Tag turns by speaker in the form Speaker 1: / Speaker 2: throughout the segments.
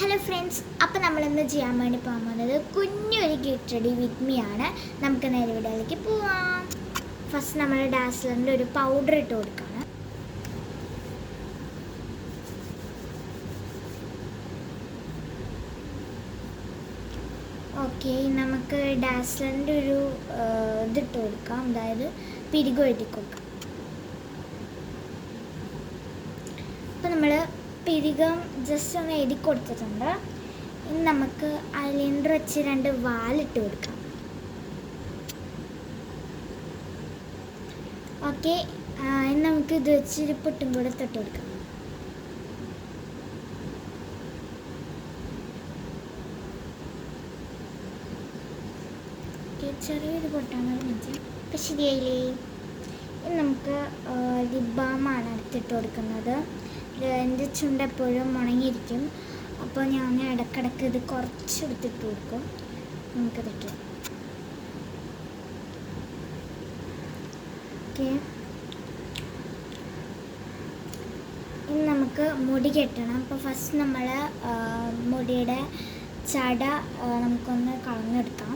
Speaker 1: Hello friends അപ്പോൾ നമ്മളിന്ന് ചെയ്യാൻ വേണ്ടി പോകാൻ പോകുന്നത് കുഞ്ഞൊരു ഗെറ്റ് റെഡി വിത്ത് മീ ആണ്. നമുക്ക് നേരെ വീഡിയോയിലേക്ക് പോവാം. ഫസ്റ്റ് നമ്മൾ ഡാസ്ലറിന്റെ ഒരു പൗഡർ ഇട്ട് കൊടുക്കുകയാണ് ഓക്കെ നമുക്ക് ഡാസ്ലറിന്റെ ഒരു ഇതിട്ട് കൊടുക്കാം. അതായത് പിരികു എഴുതി കൊടുക്കാം അപ്പോൾ നമ്മൾ പിരികം ജസ്റ്റ് ഒന്ന് എഴുതി കൊടുത്തിട്ടുണ്ട്. ഇനി നമുക്ക് ഐലൈനർ വെച്ച് രണ്ട് വാലിട്ട് കൊടുക്കാം. ഓക്കെ ഇനി നമുക്ക് ഇത് വെച്ച് പൊട്ടും കൂടെ തൊട്ട് കൊടുക്കാം. ചെറിയൊരു പൊട്ടാണ് ഇപ്പം ശരിയായില്ലേ ഇനി നമുക്ക് ലിബാമാണ് അടുത്തിട്ട് കൊടുക്കുന്നത്. എന്റെ ചുണ്ട് എപ്പോഴും ഉണങ്ങിയിരിക്കും. അപ്പോൾ ഞാൻ ഇടക്കിടക്ക് ഇത് കുറച്ച് എടുത്തിട്ട് കൊടുക്കും. നമുക്കിതൊക്കെ. ഓക്കെ. ഇനി നമുക്ക് മുടി കെട്ടണം. അപ്പോൾ ഫസ്റ്റ് നമ്മൾ മുടിയുടെ ചട നമുക്കൊന്ന് കളഞ്ഞെടുക്കാം.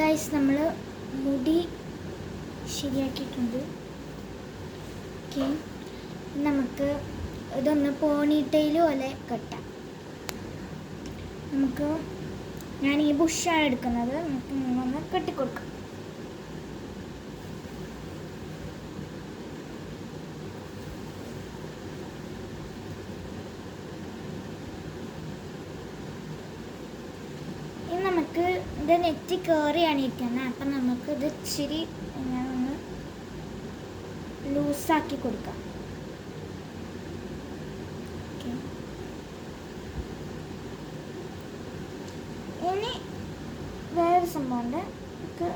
Speaker 1: ഗൈസ് നമ്മൾ മുടി ശരിയാക്കിയിട്ടുണ്ട്. ഓക്കെ നമുക്ക് ഇതൊന്ന് പോണിട്ടയിൽ പോലെ കെട്ടാം. നമുക്ക് ഞാൻ ഈ ബുഷാണ് എടുക്കുന്നത്. നമുക്ക് ഒന്ന് കെട്ടിക്കൊടുക്കാം ഇനി നമുക്ക് ഇത് നെറ്റ് കയറിയാണ് ഇരിക്കുന്നത് അപ്പം നമുക്ക് ഇത് ഇച്ചിരി ഒന്ന് ലൂസാക്കി കൊടുക്കാം. ഇനി വേറൊരു സംഭവമുണ്ട്. നമുക്ക്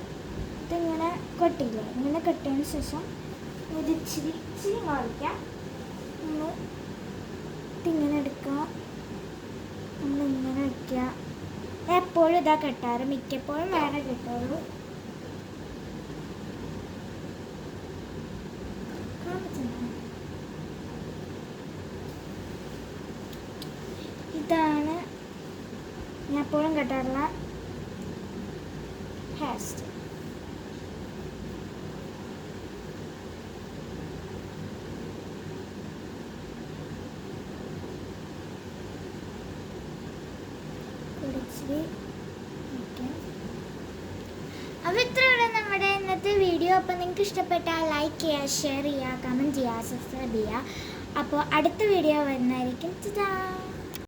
Speaker 1: ഇതിങ്ങനെ കെട്ടില്ല? ഇങ്ങനെ കെട്ടിയതിന് ശേഷം ഇത് ഇച്ചിരി ഇച്ചിരി മാറിക്കാം. നമ്മൾ ഇതിങ്ങനെ എടുക്കുക നമ്മളിങ്ങനെ വയ്ക്കുക എപ്പോഴും ഇതാ കെട്ടാറ്. മിക്കപ്പോഴും വേറെ കിട്ടുള്ളൂ ഇതാണ് ഞാൻ എപ്പോഴും കെട്ടാറുള്ള ഹെയർ സ്റ്റൈൽ ഓക്കെ അപ്പോൾ നമ്മുടെ ഇന്നത്തെ വീഡിയോ അപ്പോൾ നിങ്ങൾക്ക് ഇഷ്ടപ്പെട്ടാൽ ലൈക്ക് ചെയ്യുക ഷെയർ ചെയ്യുക കമന്റ് ചെയ്യുക സബ്സ്ക്രൈബ് ചെയ്യുക. അപ്പോൾ അടുത്ത വീഡിയോ വരുന്നതായിരിക്കും. ടാ